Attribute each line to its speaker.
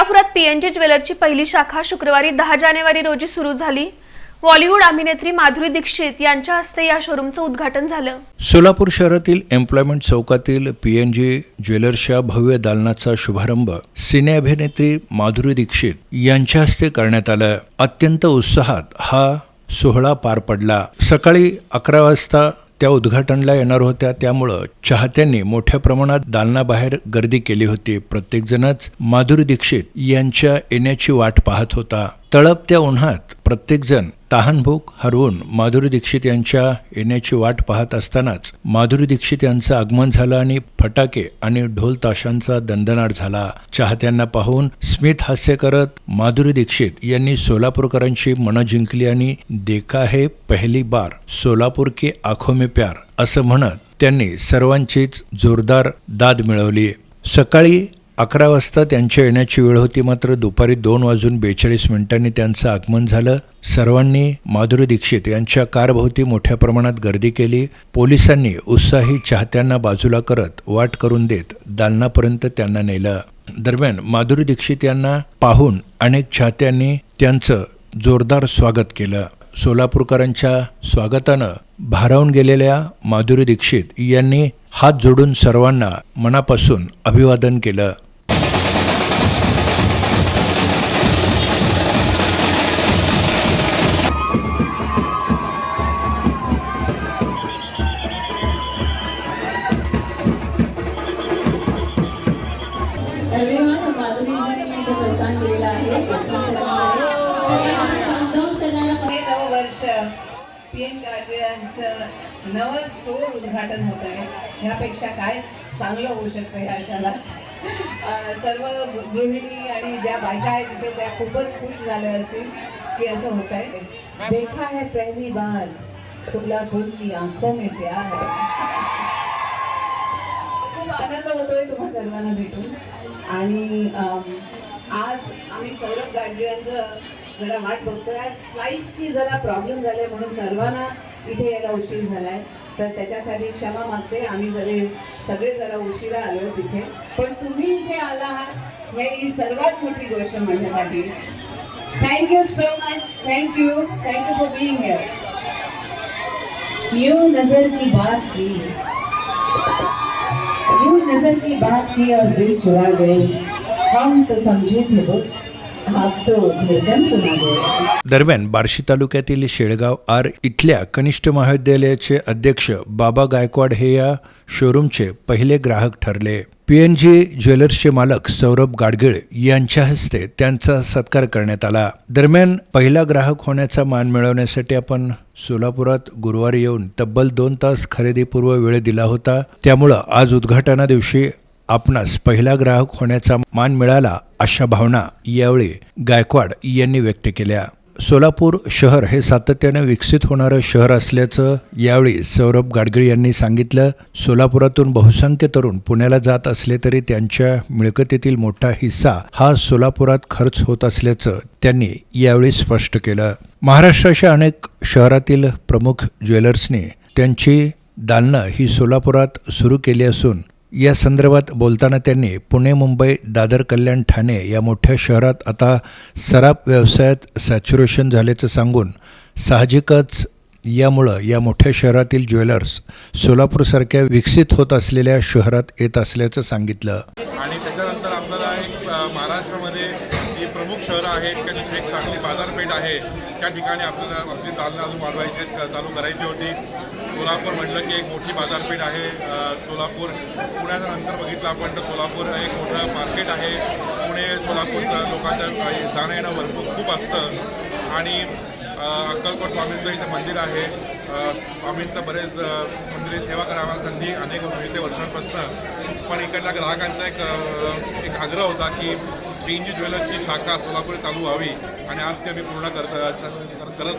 Speaker 1: सोलापुरात पीएनजी ज्वेलरची पहिली शाखा शुक्रवारी दहा जानेवारी रोजी सुरू झाली. बॉलिवूड अभिनेत्री माधुरी दीक्षित यांच्या हस्ते या शोरूमचं उद्घाटन झालं.
Speaker 2: सोलापूर शहरातील एम्प्लॉयमेंट चौकातील पीएनजी ज्वेलर्सच्या भव्य दालनाचा शुभारंभ सिने अभिनेत्री माधुरी दीक्षित यांच्या हस्ते करण्यात आला. अत्यंत उत्साहात हा सोहळा पार पडला. सकाळी अकरा वाजता त्या उद्घाटनला येणार होत्या. त्यामुळं चाहत्यांनी मोठ्या प्रमाणात दालनाबाहेर गर्दी केली होती. प्रत्येकजणच माधुरी दीक्षित यांच्या येण्याची वाट पाहत होता. तळपत्या उन्हात प्रत्येकजण तहानभूक हरवून माधुरी दीक्षित यांच्या येण्याची वाट पाहत असतानाच माधुरी दीक्षित यांचं आगमन झालं आणि फटाके आणि ढोल ताशांचा दणदणाट झाला. चाहत्यांना पाहून स्मित हास्य करत माधुरी दीक्षित यांनी सोलापूरकरांची मनं जिंकली आणि देखा हे पहिली बार सोलापूर के आखो में प्यार असं म्हणत त्यांनी सर्वांचीच जोरदार दाद मिळवली. सकाळी अकरा वाजता त्यांच्या येण्याची वेळ होती मात्र दुपारी दोन वाजून बेचाळीस मिनिटांनी त्यांचं आगमन झालं. सर्वांनी माधुरी दीक्षित यांच्या कारभोवती मोठ्या प्रमाणात गर्दी केली. पोलिसांनी उत्साही चाहत्यांना बाजूला करत वाट करून देत दालनापर्यंत त्यांना नेलं. दरम्यान माधुरी दीक्षित यांना पाहून अनेक चाहत्यांनी त्यांचं जोरदार स्वागत केलं. सोलापूरकरांच्या स्वागतानं भारावून गेलेल्या माधुरी दीक्षित यांनी हात जोडून सर्वांना मनापासून अभिवादन केलं.
Speaker 3: माधुरीजींनी आहे.
Speaker 4: नवं वर्ष पी एन गाडगिळांचं नवं स्टोर उद्घाटन होत आहे. ह्यापेक्षा काय चांगलं होऊ शकतं ह्या अशाला सर्व गृहिणी आणि ज्या बायका आहेत तिथे त्या खूपच खुश झाल्या असतील की असं होत आहे. देखा है पहली बार सोलापूर की आंखों में प्यार खूप आनंद होतोय तुम्हा सर्वांना भेटून. आणि आज आम्ही सौरभ गाडगिळांचं जरा वाट बघतोय. आज फ्लाईट्सची जरा प्रॉब्लेम झाले म्हणून सर्वांना इथे यायला उशीर झाला आहे तर त्याच्यासाठी क्षमा मागते. आम्ही जरे सगळे जरा उशिरा आलो तिथे. पण तुम्ही इथे आला आहात हे ही सर्वात मोठी गोष्ट माझ्यासाठी. Thank you so much thank you thank you for being here you नजर की बात की. यूं नजर की बात की और दिल चुरा गए। हम तो समझे थे बुद्ध
Speaker 2: दरम्यान बार्शी तालुक्यातील शेळगाव आर इथल्या कनिष्ठ महाविद्यालयाचे अध्यक्ष बाबा गायकवाड हे या शोरूमचे पहिले ग्राहक ठरले. पीएनजी ज्वेलर्सचे मालक सौरभ गाडगीळ यांच्या हस्ते त्यांचा सत्कार करण्यात आला. दरम्यान पहिला ग्राहक होण्याचा मान मिळवण्यासाठी आपण सोलापुरात गुरुवारी येऊन तब्बल दोन तास खरेदीपूर्व वेळ दिला होता. त्यामुळं आज उद्घाटना दिवशी आपणास पहिला ग्राहक होण्याचा मान मिळाला अशा भावना यावेळी गायकवाड यांनी व्यक्त केल्या. सोलापूर शहर हे सातत्याने विकसित होणारं शहर असल्याचं यावेळी सौरभ गाडगीळ यांनी सांगितलं. सोलापुरातून बहुसंख्य तरुण पुण्याला जात असले तरी त्यांच्या मिळकतीतील मोठा हिस्सा हा सोलापुरात खर्च होत असल्याचं त्यांनी यावेळी स्पष्ट केलं. महाराष्ट्राच्या अनेक शहरातील प्रमुख ज्वेलर्सनी त्यांची दालनं ही सोलापुरात सुरू केली असून या संदर्भात बोलताना त्यांनी पुणे मुंबई दादर कल्याण ठाणे या मोठ्या शहरात आता सराप व्यवसायात सॅच्युरेशन झाल्याचं सांगून साहजिकच यामुळं या मोठ्या शहरातील ज्वेलर्स सोलापूरसारख्या विकसित होत असलेल्या शहरात येत असल्याचं सांगितलं.
Speaker 5: आणि त्याच्यानंतर आपल्याला एक अ, महाराष्ट्रामध्ये जी प्रमुख शहरं आहेत का जिथे एक चांगली बाजारपेठ आहे. त्या ठिकाणी आपल्याला आपली दालनं अजून वाढवायची चालू करायची होती. सोलापूर म्हटलं की एक मोठी बाजारपेठ आहे सोलापूर. पुण्याच्या नंतर बघितलं आपण तर सोलापूर एक मोठं मार्केट आहे. पुणे सोलापूर लोकांचं जाणं येणं भरपूर खूप असतं. आणि अक्कलकोट स्वामींचं इथं मंदिर आहे. स्वामींचं बरेच मंदिरे सेवा करायला संधी अनेक इथे वर्षांपासून. पण इकडल्या ग्राहकांचा एक एक आग्रह होता की पी जी ज्वेलर्सची शाखा सोलापूर चालू व्हावी आणि आज ते आम्ही पूर्ण करत करत